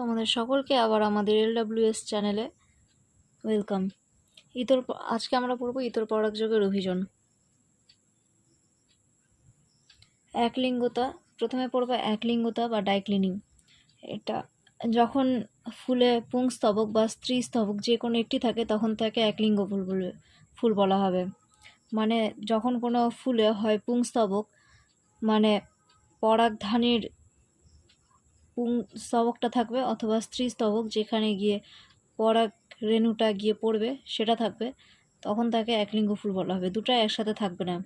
তোমাদের সকলকে আবার আমাদের এল এস চ্যানেলে ওয়েলকাম। ইতর আজকে আমরা পড়ব ইতর পরাগযোগের অভিযান একলিঙ্গতা প্রথমে পড়ব একলিঙ্গতা বা ডাইক্লিনিং। এটা যখন ফুলে পুংস্তবক বা স্ত্রী স্তবক যে কোনো একটি থাকে, তখন তাকে একলিঙ্গ ফুল বলবে ফুল বলা হবে। মানে যখন কোনো ফুলে হয় পুংস্তবক মানে পরাগধানীর পুং স্তবকটা থাকবে অথবা স্ত্রী স্তবক যেখানে গিয়ে পরাগ রেণুটা গিয়ে পড়বে, সেটা থাকবে। তখন তাকে একলিঙ্গ ফুল বলা হবে। দুটো একসাথে থাকবে না।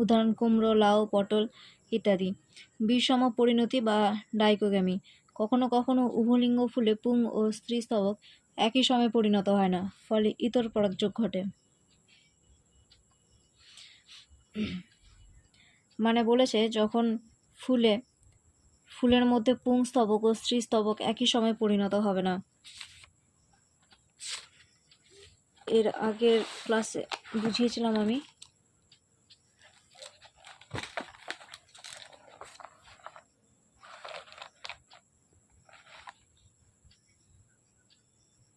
উদাহরণ, কুমড়ো, লাউ, পটল ইত্যাদি। বিষম পরিণতি বা ডাইকোগ্যামি কখনো কখনো উভলিঙ্গ ফুলে পুং ও স্ত্রী স্তবক একই সময়ে পরিণত হয় না, ফলে ইতর পরাগযোগ ঘটে। মানে বলেছে, যখন ফুলে ফুলের মধ্যে পুং স্তবক ও স্ত্রী স্তবক একই সময়ে পরিণত হবে না। এর আগের ক্লাসে বুঝিয়েছিলাম আমি।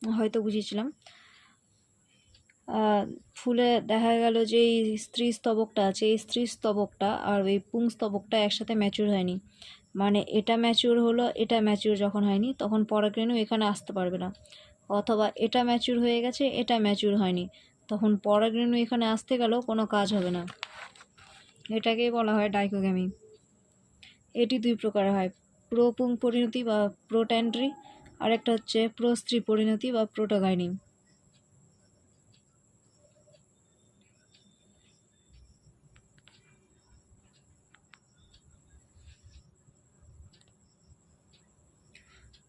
হয়তো বুঝিয়েছিলাম। ফুলে দেখা গেল যে এই স্ত্রী স্তবকটা আছে, এই স্ত্রী স্তবকটা আর ওই পুং স্তবকটা একসাথে ম্যাচুর হয়নি। মানে এটা ম্যাচিউর হলো, এটা ম্যাচিউর যখন হয়নি, তখন পরাগরেণু এখানে আসতে পারবে না? অথবা এটা ম্যাচিউর হয়ে গেছে, এটা ম্যাচিউর হয়নি, তখন পরাগরেণু এখানে আসতে গেলেও কোনো কাজ হবে না। এটাকেই বলা হয় ডাইকোগ্যামি এটি দুই প্রকার হয়, প্রোপুং পরিণতি বা প্রোট্যান্ট্রি আরেকটা হচ্ছে প্রস্ত্রী পরিণতি বা প্রোটোগাইনি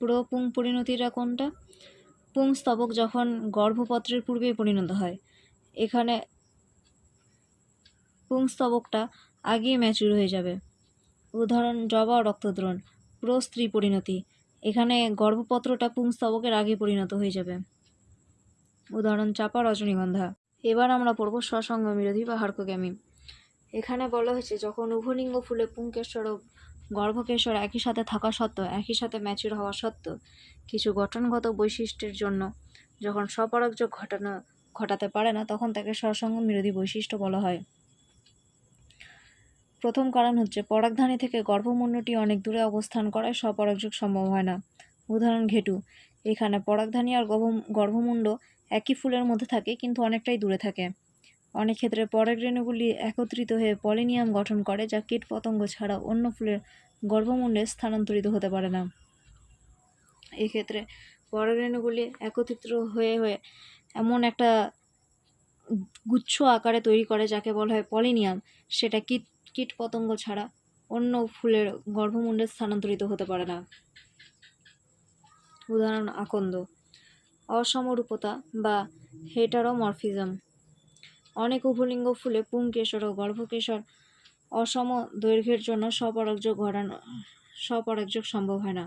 প্রপুং পরিণতিটা কোনটা? পুং স্তবক যখন গর্ভপত্রের পূর্বেই পরিণত হয়, এখানে পুং স্তবকটা আগেই ম্যাচিউর হয়ে যাবে। উদাহরণ, জবা রক্তদ্রণ প্রস্ত্রী পরিণতি, এখানে গর্ভপত্রটা পুং স্তবকের আগে পরিণত হয়ে যাবে। উদাহরণ, চাপা রজনীগন্ধা, এবার আমরা পড়ব সসঙ্গ বিরোধী বা হার্কোগ্যামি এখানে বলা হয়েছে, যখন উভলিঙ্গ ফুলে পুংকেশ্বর ও গর্ভকেশ্বর একই সাথে থাকা সত্ত্বেও, একই সাথে ম্যাচিউর হওয়া সত্ত্বেও কিছু গঠনগত বৈশিষ্ট্যের জন্য যখন স্বপরাগযোগ ঘটানো ঘটাতে পারে না, তখন তাকে সসঙ্গ বিরোধী বৈশিষ্ট্য বলা হয়। প্রথম কারণ হচ্ছে, পরাগধানী থেকে গর্ভমুণ্ডটি অনেক দূরে অবস্থান করায় স্বপরাগযোগ সম্ভব হয় না। উদাহরণ ঘেটু, এখানে পরাগধানী আর গর্ভ গর্ভমুণ্ড একই ফুলের মধ্যে থাকে, কিন্তু অনেকটাই দূরে থাকে। অনেক ক্ষেত্রে পরাগরেণুগুলি একত্রিত হয়ে পলিনিয়াম গঠন করে, যা কীটপতঙ্গ ছাড়া অন্য ফুলের গর্ভমুণ্ডে স্থানান্তরিত হতে পারে না। এক্ষেত্রে পরাগরেণুগুলি একত্রিত হয়ে হয়ে এমন একটা গুচ্ছ আকারে তৈরি করে, যাকে বলা হয় পলিনিয়াম। সেটা কীট কীটপতঙ্গ ছাড়া অন্য ফুলের গর্ভমুণ্ডে স্থানান্তরিত হতে পারে না। উদাহরণ, আকন্দ। অসমরূপতা বা হেটারোমরফিজম। অনেক উভলিঙ্গ ফুলে পুংকেশর ও গর্ভকেশর অসম দৈর্ঘ্যের জন্য স্বপরাগযোগ ঘটানো, স্বপরাগযোগ সম্ভব হয় না।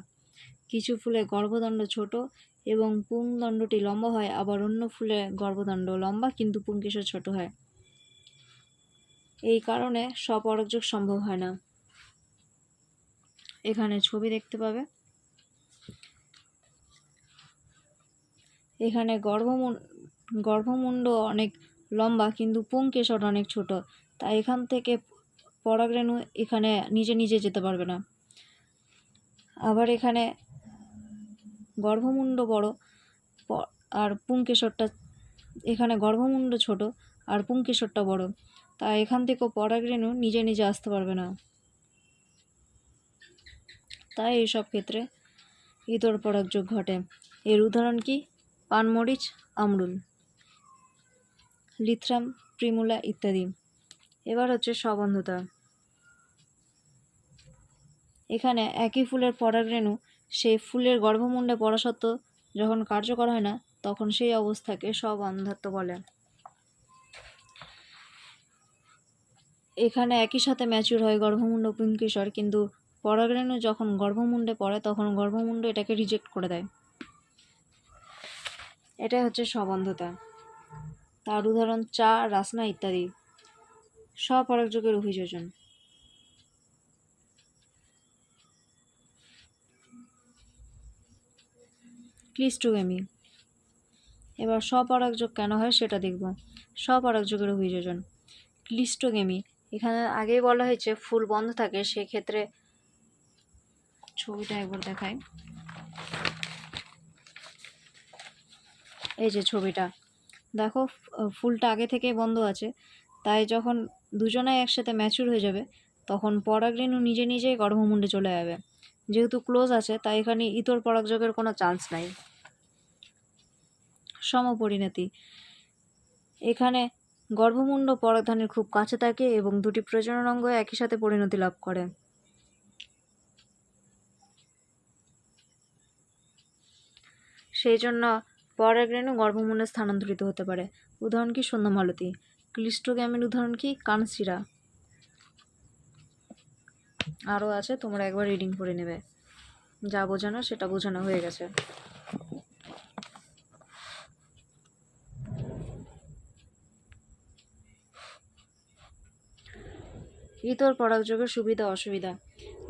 কিছু ফুলে গর্ভদণ্ড ছোট এবং পুংদণ্ডটি লম্বা হয়, আবার অন্য ফুলে গর্ভদণ্ড লম্বা কিন্তু পুংকেশর ছোট হয়। এই কারণে স্বপরাগযোগ সম্ভব হয় না। এখানে ছবি দেখতে পাবে। এখানে গর্ভমুণ্ড গর্ভমুণ্ড অনেক লম্বা, কিন্তু পুংকেশর অনেক ছোট। তাই এখান থেকে পরাগরেণু এখানে নিজে নিজে যেতে পারবে না। আবার এখানে গর্ভমুণ্ড বড় আর পুংকেশরটা এখানে গর্ভমুণ্ড ছোট, আর পুংকেশরটা বড়। তাই এখান থেকেও পরাগরেণু নিজে নিজে আসতে পারবে না। তাই এইসব ক্ষেত্রে ইতর পরাগযোগ ঘটে। এর উদাহরণ কি? পানমরিচ, আমরুল। লিথ্রাম, প্রিমুলা ইত্যাদি। এবার হচ্ছে সবন্ধতা এখানে একই ফুলের পরাগরেণু সেই ফুলের গর্ভমুণ্ডে পড়া সত্ত্বেও যখন কার্যকর হয় না, তখন সেই অবস্থাকে সবন্ধত্ব বলে। এখানে একই সাথে ম্যাচিউর হয় গর্ভমুণ্ড পুংকেশর কিন্তু পরাগরেণু যখন গর্ভমুণ্ডে পড়ে, তখন গর্ভমুণ্ড এটাকে রিজেক্ট করে দেয়। এটাই হচ্ছে সবন্ধতা তার উদাহরণ চা, রাসনা ইত্যাদি। স্বপরাগযোগের অভিযোজন। ক্লিস্টোগেমি। এবার স্বপরাগযোগ কেন হয় সেটা দেখব। স্বপরাগযোগের অভিযোজন। ক্লিস্টোগেমি। এখানে আগেই বলা হয়েছে, ফুল বন্ধ থাকে, সেক্ষেত্রে ছবিটা একবার দেখায় এই যে ছবিটা। দেখো ফুলটা আগে থেকেই বন্ধ আছে। তাই যখন দুজনে একসাথে ম্যাচুর হয়ে যাবে, তখন পরাগরেণু নিজে নিজেই গর্ভমুণ্ডে চলে যাবে। যেহেতু ক্লোজ আছে, তাই এখানে ইতর পরাগযোগের কোনো চান্স নাই। সমপরিণতি। এখানে গর্ভমুণ্ড পরাগধানের খুব কাছে থাকে এবং দুটি প্রজনন অঙ্গ একই সাথে পরিণতি লাভ করে। সেই জন্য পরাগরেণু গর্ভমুণ্ডে স্থানান্তরিত হতে পারে। উদাহরণ কি? সন্ধ্যামালতী ক্লিস্টোগ্যামের উদাহরণ কি? কানসিরা আরও আছে, তোমরা একবার রিডিং করে নেবে। যা বোঝানো সেটা বোঝানো হয়ে গেছে। ইতর পরাগযোগের সুবিধা, অসুবিধা।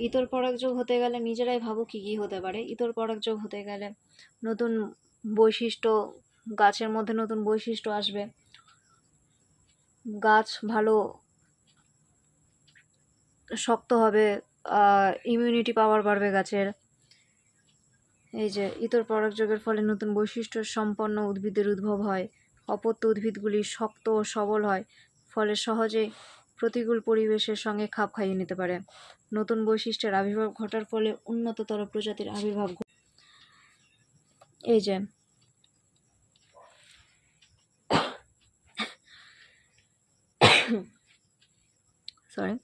ইতর পরাগযোগ হতে গেলে নিজেরাই ভাবো কী কী হতে পারে। ইতর পরাগযোগ হতে গেলে নতুন বৈশিষ্ট্য, গাছের মধ্যে নতুন বৈশিষ্ট্য আসবে। গাছ ভালো, শক্ত হবে ইমিউনিটি পাওয়ার বাড়বে গাছের। এই যে, ইতর পরাগযোগের ফলে নতুন বৈশিষ্ট্য সম্পন্ন উদ্ভিদের উদ্ভব হয়। অপত্য উদ্ভিদগুলি শক্ত ও সবল হয়, ফলে সহজে প্রতিকূল পরিবেশের সঙ্গে খাপ খাইয়ে নিতে পারে। নতুন বৈশিষ্ট্যের আবির্ভাব ঘটার ফলে উন্নততর প্রজাতির আবির্ভাব এই যে। সরি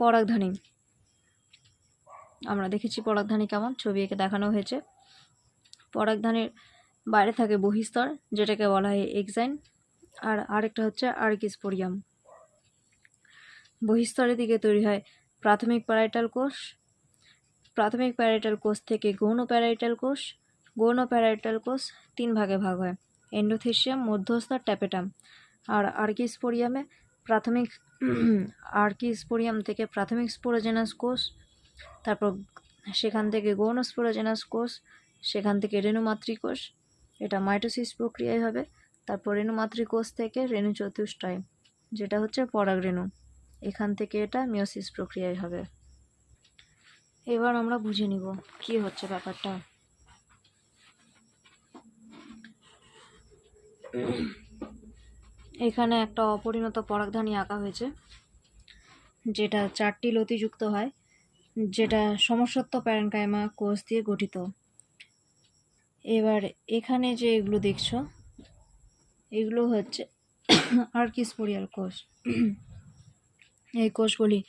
পরাগধানী। আমরা দেখেছি পরাগধানী কেমন? ছবি এঁকে দেখানো হয়েছে। পরাগধানীর বাইরে থাকে বহিস্তর, যেটাকে বলা হয় এক্সাইন। আর আরেকটা হচ্ছে আর্কিসপোরিয়াম বহিস্তরের দিকে তৈরি হয় প্রাথমিক প্যারাইটাল কোষ। প্রাথমিক প্যারাইটাল কোষ থেকে গৌণ প্যারাইটাল কোষ। গৌণ প্যারাইটাল কোষ তিন ভাগে ভাগ হয়। এন্ডোথেশিয়াম মধ্যস্তর ট্যাপেটাম। আর আর্কিসপোরিয়ামে প্রাথমিক আর্কিসপোরিয়াম থেকে প্রাথমিক স্পোরোজেনাস কোষ, তারপর সেখান থেকে গৌণ স্পোরোজেনাস কোষ, সেখান থেকে রেণুমাতৃকোষ এটা মাইটোসিস প্রক্রিয়ায় হবে। তারপর রেণুমাতৃকোষ থেকে রেণু চতুষ্টয়, যেটা হচ্ছে পরাগরেণু এখান থেকে এটা মিওসিস প্রক্রিয়ায় হবে। এবার আমরা বুঝে নিব কি হচ্ছে ব্যাপারটা। এখানে একটা অপরিণত পরাগধানী আঁকা হয়েছে, যেটা চারটি লতিযুক্ত হয়, যেটা সমসত্ব প্যারেনকাইমা কোষ দিয়ে গঠিত। এবার এখানে যে এগুলো দেখছ, এগুলো হচ্ছে আর্কিসপোরিয়াল কোষ। এই কোষগুলি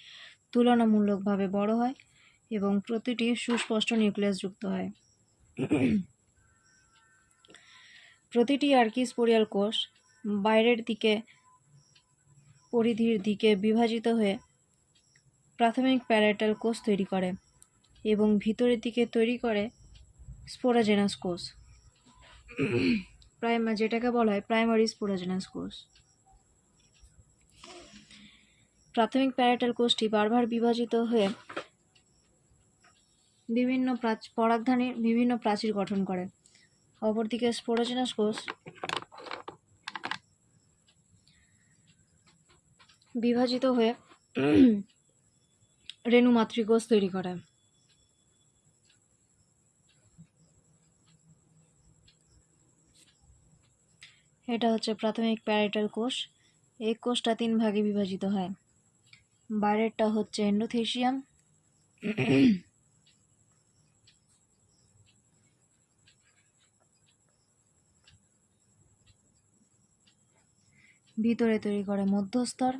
তুলনামূলকভাবে বড় হয় এবং প্রতিটি সুস্পষ্ট নিউক্লিয়াস যুক্ত হয়। প্রতিটি আর্কিসপোরিয়াল কোষ বাইরের দিকে, পরিধির দিকে বিভাজিত হয়ে প্রাথমিক প্যারাইটাল কোষ তৈরি করে এবং ভিতরের দিকে তৈরি করে স্পোরাজেনাস কোষ। প্রাইমা, যেটাকে বলা হয় প্রাইমারি স্পোরাজেনাস কোষ। প্রাথমিক প্যারাইটাল কোষটি বারবার বিভাজিত হয়ে বিভিন্ন পরাগধানীর বিভিন্ন প্রাচীর গঠন করে। অপরদিকে স্পোরোজেনাস কোষ? বিভাজিত হয়ে রেণু মাতৃকোষ তৈরি করে। এটা হচ্ছে প্রাথমিক প্যারাইটাল কোষ। এই কোষটা তিন ভাগে বিভাজিত হয়। বাইরেরটা হচ্ছে এন্ডোথেশিয়াম ভিতরে তৈরি করে মধ্যস্তর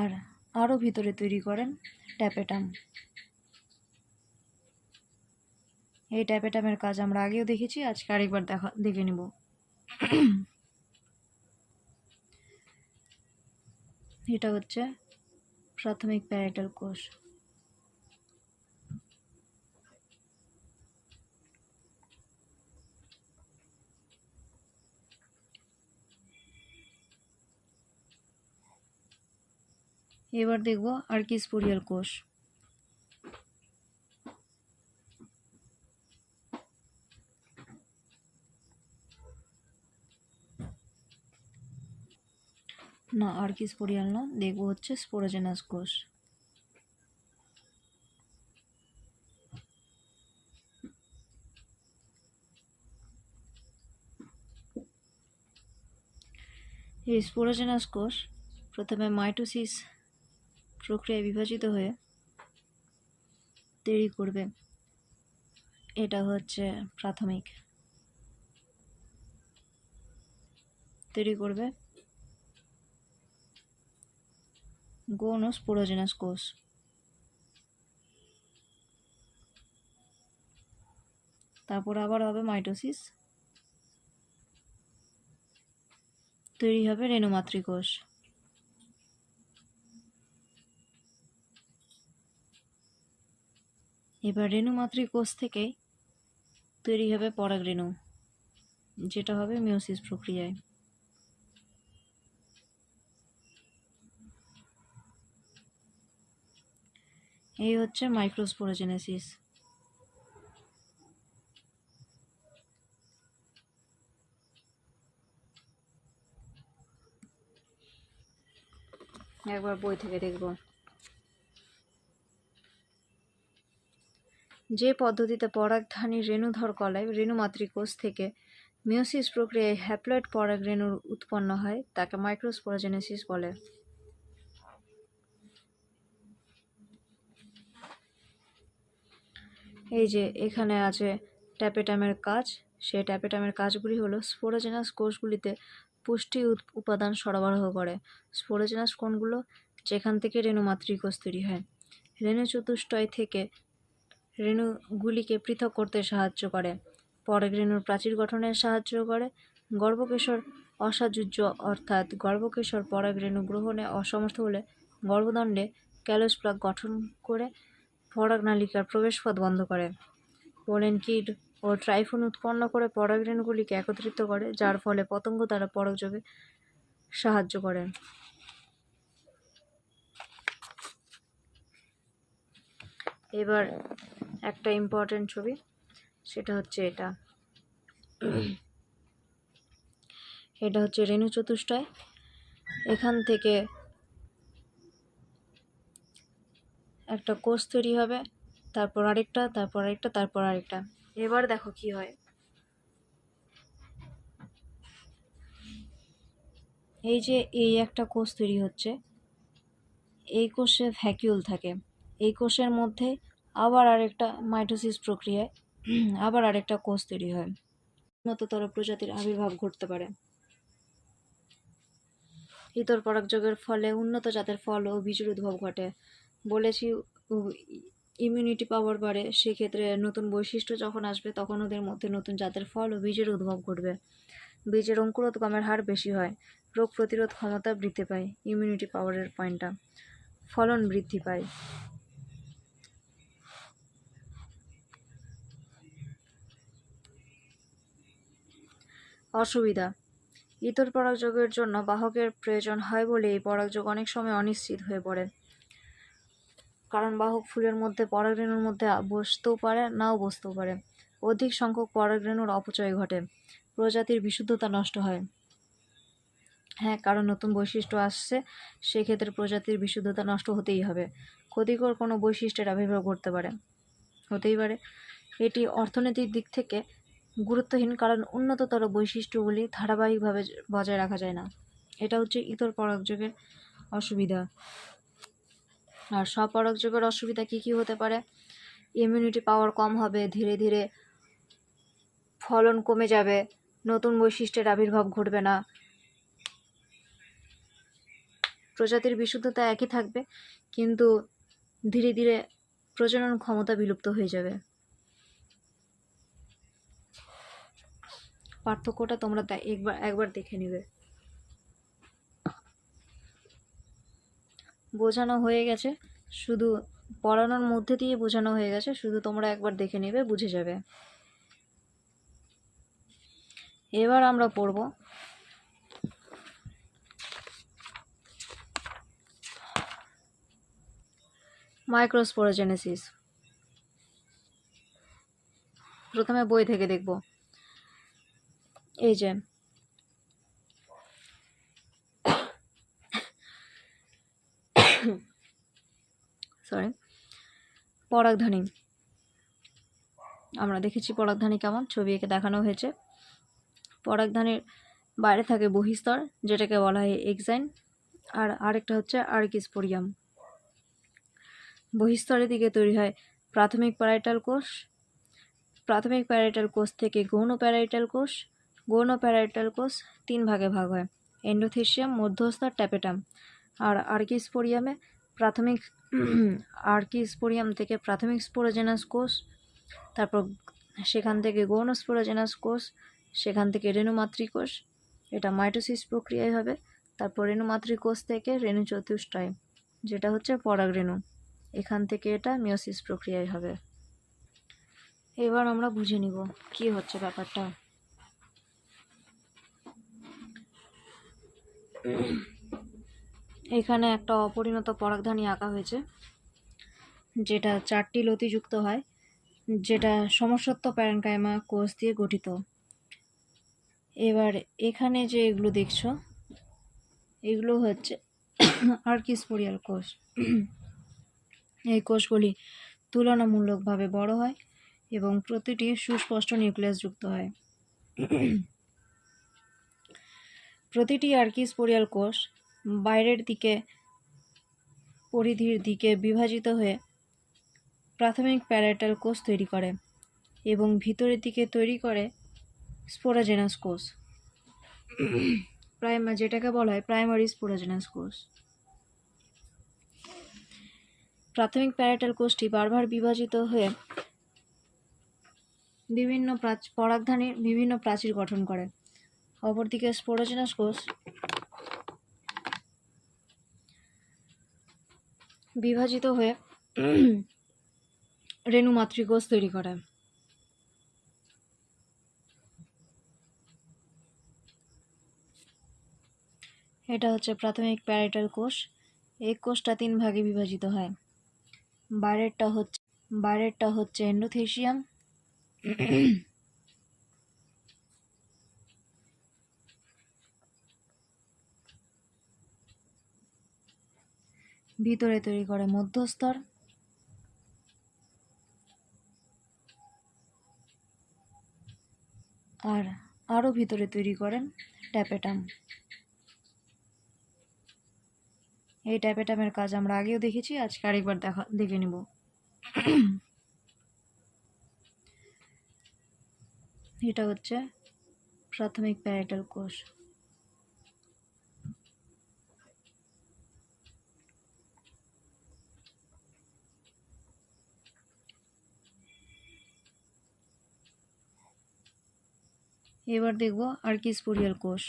আর আরও ভিতরে তৈরি করেন ট্যাপেটাম। এই ট্যাপেটামের কাজ আমরা আগেও দেখেছি, আজকে আরেকবার দেখা, দেখে নেব। এটা হচ্ছে প্রাথমিক প্যারাইটাল কোষ। এবার দেখব আর কি স্পোরিয়াল কোষ। না, আর কি স্পোরিয়াল না, দেখব হচ্ছে স্পোরোজেনাস কোষ। এই স্পোরোজেনাস কোষ, প্রথমে মাইটোসিস প্রক্রিয়ায় বিভাজিত হয়ে তৈরি করবে। এটা হচ্ছে প্রাথমিক। তৈরি করবে গৌণ স্পোরোজেনাস কোষ। তারপর আবার হবে মাইটোসিস। তৈরি হবে রেণুমাতৃ এবার রেণুমাতৃ কোষ থেকে তৈরি হবে পরাগরেণু যেটা হবে মিওসিস প্রক্রিয়ায়। এই হচ্ছে মাইক্রোস্পোরোজেনেসিস। একবার বই থেকে দেখব। যে পদ্ধতিতে পরাগধানী রেণুধর কলায় রেণুমাতৃকোষ থেকে মিওসিস প্রক্রিয়ায় হ্যাপ্লয়েড পরাগ রেণুর উৎপন্ন হয়, তাকে মাইক্রোস্পোরোজেনেসিস বলে। এই যে এখানে আছে ট্যাপেটামের কাজ, সেই ট্যাপেটামের কাজগুলি হলো স্পোরোজেনাস কোষগুলিতে পুষ্টি উপাদান সরবরাহ করে। স্পোরোজেনাস কোষগুলো যেখান থেকে রেণুমাতৃকোষ তৈরি হয়। রেণু চতুষ্টয় থেকে রেণুগুলিকে পৃথক করতে সাহায্য করে। পরাগ রেণুর প্রাচীর গঠনে সাহায্য করে। গর্ভকেশর অসাযুজ্য, অর্থাৎ গর্ভকেশর পরাগ রেণু গ্রহণে অসমর্থ হলে গর্ভদণ্ডে ক্যালোস প্লাক গঠন করে পরাগ নালিকার প্রবেশপথ বন্ধ করে। পোলেন কিড ও ট্রাইফোন উৎপন্ন করে পরাগ রেণুগুলিকে একত্রিত করে, যার ফলে পতঙ্গ দ্বারা পরাগযোগে সাহায্য করে। এবার একটা ইম্পর্টেন্ট ছবি, সেটা হচ্ছে এটা। এটা হচ্ছে রেণু চতুষ্টয়। এখান থেকে একটা কোষ তৈরি হবে, তারপর আরেকটা তারপর আরেকটা তারপর আরেকটা। এবার দেখো কি হয়। এই যে এই একটা কোষ তৈরি হচ্ছে, এই কোষে ভ্যাকিউল থাকে। এই কোষের মধ্যে আবার আরেকটা মাইটোসিস প্রক্রিয়ায়, আবার আরেকটা কোষ তৈরি হয়। উন্নততর প্রজাতির আবির্ভাব ঘটতে পারে। ইতর পরাগযোগের ফলে উন্নত জাতের ফল ও বীজের উদ্ভব ঘটে। বলেছি ইমিউনিটি পাওয়ার বাড়ে। সেক্ষেত্রে নতুন বৈশিষ্ট্য যখন আসবে, তখন ওদের মধ্যে নতুন জাতের ফল ও বীজের উদ্ভব ঘটবে। বীজের অঙ্কুরোদ্গমের হার বেশি হয়। রোগ প্রতিরোধ ক্ষমতা বৃদ্ধি পায়। ইমিউনিটি পাওয়ারের পয়েন্টটা ফলন বৃদ্ধি পায়। অসুবিধা। ইতর পরাগযোগের জন্য বাহকের প্রয়োজন হয় বলে এই পরাগযোগ অনেক সময় অনিশ্চিত হয়ে পড়ে। কারণ বাহক ফুলের মধ্যে পরাগরেণুর মধ্যে বসতেও পারে, নাও বসতেও পারে। অধিক সংখ্যক পরাগরেণুর অপচয় ঘটে। প্রজাতির বিশুদ্ধতা নষ্ট হয়। হ্যাঁ কারণ নতুন বৈশিষ্ট্য আসছে, সেক্ষেত্রে প্রজাতির বিশুদ্ধতা নষ্ট হতেই হবে। ক্ষতিকর কোনো বৈশিষ্ট্যের আবির্ভাব ঘটতে পারে। হতেই পারে। এটি অর্থনৈতিক দিক থেকে গুরুত্বহীন কারণ উন্নততর বৈশিষ্ট্যগুলি ধারাবাহিকভাবে বজায় রাখা যায় না। এটা হচ্ছে ইতর পরাগযোগের অসুবিধা। আর স্বপরাগযোগের অসুবিধা কী কী হতে পারে? ইমিউনিটি পাওয়ার কম হবে, ধীরে ধীরে ফলন কমে যাবে, নতুন বৈশিষ্ট্যের আবির্ভাব ঘটবে না। প্রজাতির বিশুদ্ধতা একই থাকবে, কিন্তু ধীরে ধীরে প্রজনন ক্ষমতা বিলুপ্ত হয়ে যাবে। পার্থক্যটা তোমরা একবার একবার দেখে নেবে। বোঝানো হয়ে গেছে। শুধু পড়ানোর মধ্যে দিয়ে বোঝানো হয়ে গেছে। শুধু তোমরা একবার দেখে নেবে, বুঝে যাবে। এবার আমরা পড়ব। মাইক্রোস্পোরোজেনেসিস। প্রথমে বই থেকে দেখব। এই যে। সরি পরাগধানী। আমরা দেখেছি পরাগধানী কেমন? ছবি এঁকে দেখানো হয়েছে। পরাগধানীর বাইরে থাকে বহিস্তর, যেটাকে বলা হয় এক্সাইন। আর আরেকটা হচ্ছে আর্কিস্পোরিয়াম। বহিস্তরের দিকে তৈরি হয় প্রাথমিক প্যারাইটাল কোষ। প্রাথমিক প্যারাইটাল কোষ থেকে গৌণ প্যারাইটাল কোষ। গৌণ প্যারাইটাল কোষ তিন ভাগে ভাগ হয়, এন্ডোথেশিয়াম মধ্যস্তর ট্যাপেটাম। আর আর্কিস্পোরিয়ামে প্রাথমিক আর্কিস্পোরিয়াম থেকে প্রাথমিক স্পোরোজেনাস কোষ, তারপর সেখান থেকে গৌণ স্পোরোজেনাস কোষ, সেখান থেকে রেণুমাতৃ কোষ, এটা মাইটোসিস প্রক্রিয়ায় হবে, তারপর রেণুমাতৃ কোষ থেকে রেণু চতুষ্টয়, যেটা হচ্ছে পরাগরেণু এখান থেকে এটা মিওসিস প্রক্রিয়ায় হবে। এবার আমরা বুঝে নিব কি হচ্ছে ব্যাপারটা। এখানে একটা অপরিণত পরাগধানী আঁকা হয়েছে, যেটা চারটি লতিযুক্ত হয়, যেটা সমসত্ব প্যারেনকাইমা কোষ দিয়ে গঠিত। এবার এখানে যে এগুলো দেখছ, এগুলো হচ্ছে আর্কিস্পোরিয়াল কোষ। এই কোষগুলি তুলনামূলকভাবে বড় হয় এবং প্রতিটি সুস্পষ্ট নিউক্লিয়াস যুক্ত হয়। প্রতিটি আর্কিস্পোরিয়াল কোষ বাইরের দিকে, পরিধির দিকে বিভাজিত হয়ে প্রাথমিক প্যারাইটাল কোষ তৈরি করে এবং ভিতরের দিকে তৈরি করে স্পোরাজেনাস কোষ। প্রাইমার যেটাকে বলা হয় প্রাইমারি স্পোরাজেনাস কোষ। প্রাথমিক প্যারাইটাল কোষটি বারবার বিভাজিত হয়ে বিভিন্ন পরাগধানীর বিভিন্ন প্রাচীর গঠন করে। অপরদিকে স্পোরোজেনাস কোষ বিভাজিত হয়ে রেণু মাতৃকোষ তৈরি করে। এটা হচ্ছে প্রাথমিক প্যারাইটাল কোষ। এই কোষটা তিন ভাগে বিভাজিত হয়। বাইরেরটা হচ্ছে বাইরেরটা হচ্ছে এন্ডোথেশিয়াম ভিতরে তৈরি করে মধ্যস্তর আর আরও ভিতরে তৈরি করেন ট্যাপেটাম। এই ট্যাপেটামের কাজ আমরা আগেও দেখেছি, আজকে আরেকবার দেখা, দেখে নেব। এটা হচ্ছে প্রাথমিক প্যারাইটাল কোষ। এবার দেখব আর্কিস্পোরিয়াল কোষ।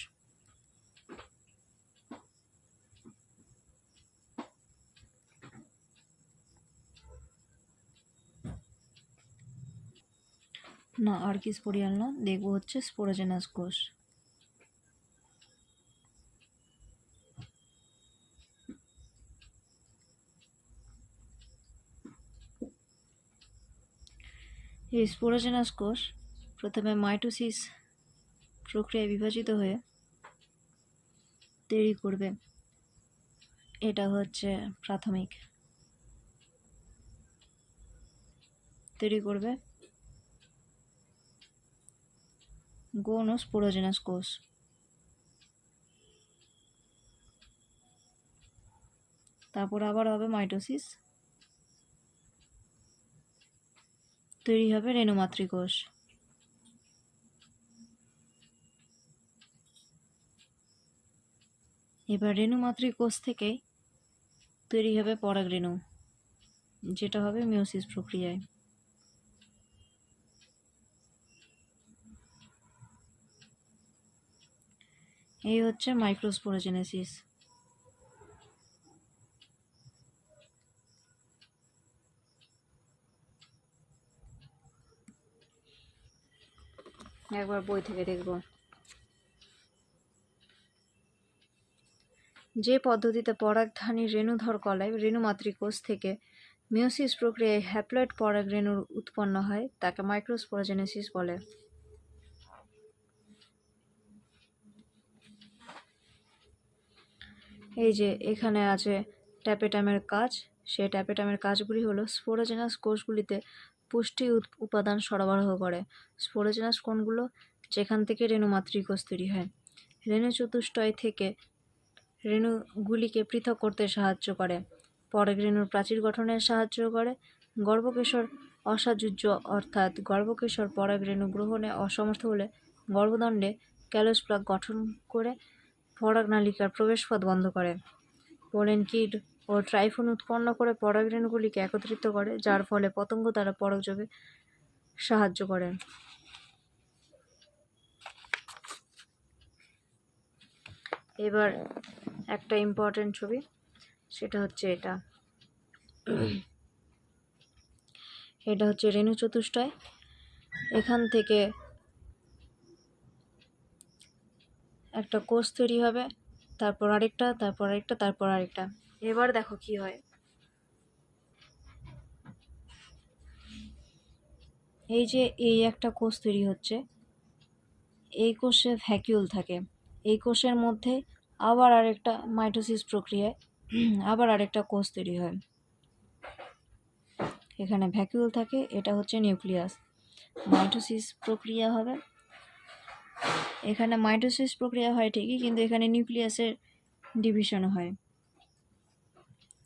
না আর্কিস্পোরিয়াল না, দেখব হচ্ছে স্পোরোজেনাস কোষ। এই স্পোরোজেনাস কোষ, প্রথমে মাইটোসিস প্রক্রিয়ায় বিভাজিত হয়ে তৈরি করবে। এটা হচ্ছে প্রাথমিক। তৈরি করবে গৌণ স্পোরোজেনাস কোষ। তারপর আবার হবে মাইটোসিস। তৈরি হবে রেণুমাতৃকোষ এবার রেণুমাতৃ কোষ থেকেই তৈরি হবে পরাগ পরাগরেণু যেটা হবে মিওসিস প্রক্রিয়ায়। এই হচ্ছে মাইক্রোস্পোরোজেনেসিস। একবার বই থেকে দেখব। যে পদ্ধতিতে পরাগধানী রেণুধর কলায় রেণুমাতৃকোষ থেকে মিওসিস প্রক্রিয়ায় হ্যাপ্লয়েড পরাগ রেণুর উৎপন্ন হয়, তাকে মাইক্রোস্পোরোজেনেসিস বলে। এই যে এখানে আছে ট্যাপেটামের কাজ, সেই ট্যাপেটামের কাজগুলি হলো স্পোরোজেনাস কোষগুলিতে পুষ্টি উপাদান সরবরাহ করে। স্পোরোজেনাস কোষগুলো যেখান থেকে রেণু মাতৃকোষ তৈরি হয়। রেণু চতুষ্টয় থেকে রেণুগুলিকে পৃথক করতে সাহায্য করে। পরাগ রেণুর প্রাচীর গঠনে সাহায্য করে। গর্ভকেশর অসাযুজ্য, অর্থাৎ গর্ভকেশর পরাগ রেণু গ্রহণে অসমর্থ হলে গর্ভদণ্ডে ক্যালোস প্লাক গঠন করে পরাগ নালিকার প্রবেশপথ বন্ধ করে। পোলেন কিড ও ট্রাইফোন উৎপন্ন করে পরাগ রেণুগুলিকে একত্রিত করে, যার ফলে পতঙ্গ দ্বারা পরাগযোগে সাহায্য করে। এবার একটা ইম্পর্টেন্ট ছবি সেটা হচ্ছে এটা। এটা হচ্ছে রেণু চতুষ্টয়। এখান থেকে একটা কোষ তৈরি হবে তারপর আরেকটা তারপর আরেকটা তারপর আরেকটা। এবার দেখো কি হয়। এই যে এই একটা কোষ তৈরি হচ্ছে এই কোষে ভ্যাকিউল থাকে। এই কোষের মধ্যে আবার আরেকটা মাইটোসিস প্রক্রিয়ায় আবার আরেকটা কোষ তৈরি হয়। এখানে ভ্যাকিউল থাকে, এটা হচ্ছে নিউক্লিয়াস। মাইটোসিস প্রক্রিয়া হবে। এখানে মাইটোসিস প্রক্রিয়া হয় ঠিকই, কিন্তু এখানে নিউক্লিয়াসের ডিভিশন হয়।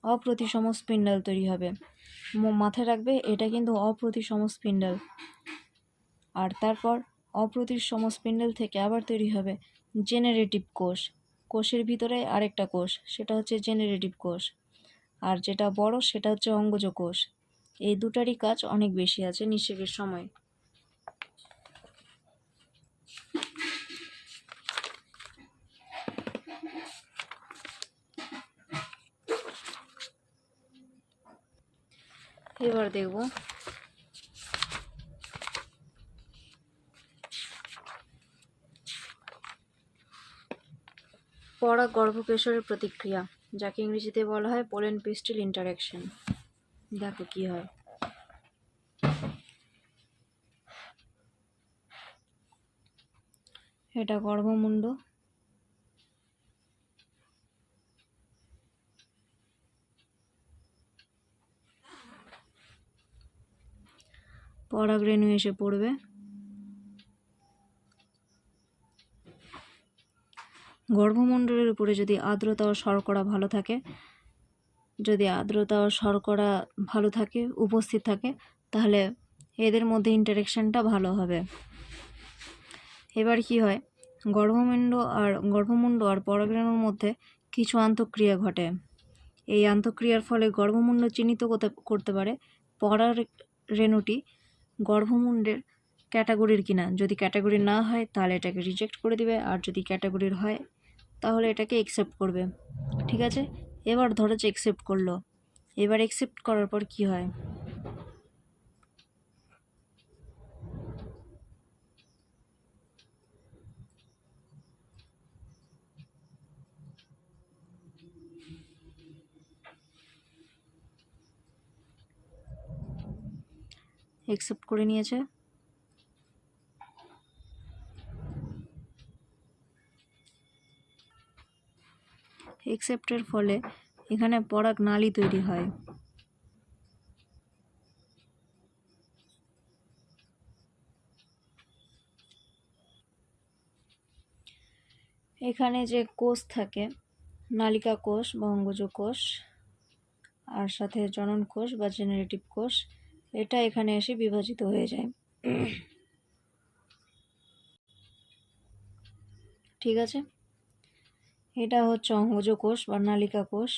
অপ্রতিসম স্পিন্ডাল তৈরি হবে। মাথায় রাখবে, এটা কিন্তু অপ্রতিসম স্পিন্ডাল। আর তারপর অপ্রতিসম স্পিন্ডাল থেকে আবার তৈরি হবে জেনারেটিভ কোষ। কোষের ভিতরে আরেকটা কোষ, সেটা হচ্ছে জেনারেটিভ কোষ। আর যেটা বড়, সেটা হচ্ছে অঙ্গজ কোষ। এই দুটারই কাজ অনেক বেশি আছে নিষেকের সময়। এবার দেখব পরাগ গর্ভকেশরের প্রতিক্রিয়া, যাকে ইংরেজিতে বলা হয় পোলেন পিস্টিল ইন্টারাকশন। দেখো কি হয়। এটা গর্ভমুণ্ড। পরাগ রেণু এসে পড়বে। গর্ভমণ্ডলের উপরে যদি আর্দ্রতা ও শর্করা ভালো থাকে, যদি আর্দ্রতা ও শর্করা ভালো থাকে, উপস্থিত থাকে, তাহলে এদের মধ্যে ইন্টারেকশনটা ভালো হবে। এবার কি হয়? গর্ভমুণ্ড আর গর্ভমুণ্ড আর পরাগরেণুর মধ্যে কিছু আন্তঃক্রিয়া ঘটে। এই আন্তঃক্রিয়ার ফলে গর্ভমুণ্ড চিহ্নিত করতে- পারে পরাগ রেণুটি গর্ভমুণ্ডের ক্যাটাগরির কিনা। যদি ক্যাটাগরি না হয়, তাহলে এটাকে রিজেক্ট করে দিবে। আর যদি ক্যাটাগরির হয় তাহলে এটাকে একসেপ্ট করবে। ঠিক আছে? এবার ধরো যে একসেপ্ট করল। এবার একসেপ্ট করার পর কি হয়? একসেপ্ট করে নিয়েছে। একসেপ্টের ফলে এখানে পরাগ নালী তৈরি হয়। এখানে যে কোষ থাকে, নালিকা কোষ বা অঙ্গজ কোষ, আর সাথে জনন কোষ বা জেনারেটিভ কোষ, এটা এখানে এসে বিভাজিত হয়ে যায়। ঠিক আছে? এটা হচ্ছে অঙ্গজ কোষ বা নালিকা কোষ।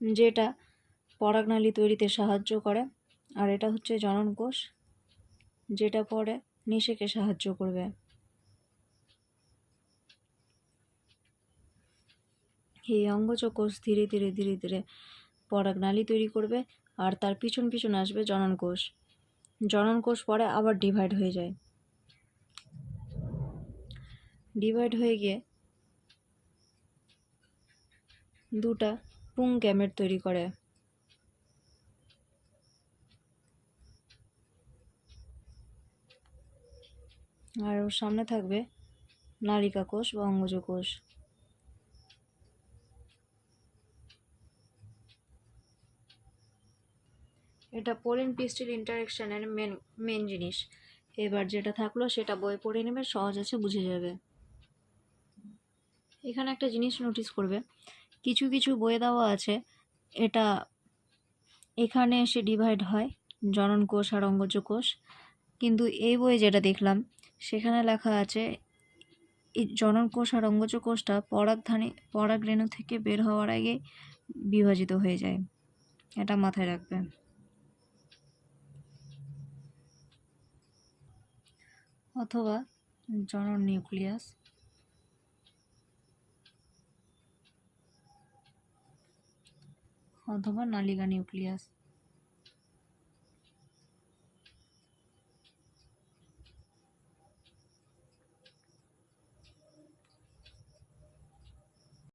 যেটা পরাগনালী তৈরিতে সাহায্য করে, আর এটা হচ্ছে জনন কোষ, যেটা পরে নিষেকে সাহায্য করবে। এই অঙ্গজ কোষ ধীরে ধীরে ধীরে ধীরে পরাগনালী তৈরি করবে, আর তার পিছন পিছন আসবে জনন কোষ। জনন কোষ পরে আবার ডিভাইড হয়ে যায়। ডিভাইড হয়ে গিয়ে দুটা পুং গ্যামেট তৈরি করে। আর ওর সামনে থাকবে নালিকা কোষ বা অঙ্গজ কোষ। এটা পোলিন পিস্টিল ইন্টারেকশনের মেন মেন জিনিস। এবার যেটা থাকল সেটা বই পড়ে নেবে, সহজ আছে, বুঝে যাবে। এখানে একটা জিনিস নোটিস করবে। কিছু কিছু বইয়ে দেওয়া আছে, এটা এখানে এসে ডিভাইড হয়, জনন কোষ আর অঙ্গজ কোষ। কিন্তু এই বইয়ে যেটা দেখলাম, সেখানে লেখা আছে, এই জনন কোষ আর অঙ্গজ কোষটা পরাগধানী পরাগরেণু থেকে বের হওয়ার আগে বিভাজিত হয়ে যায়। এটা মাথায় রাখবে। অথবা জনন নিউক্লিয়াস। অথবা নালিকা নিউক্লিয়াস।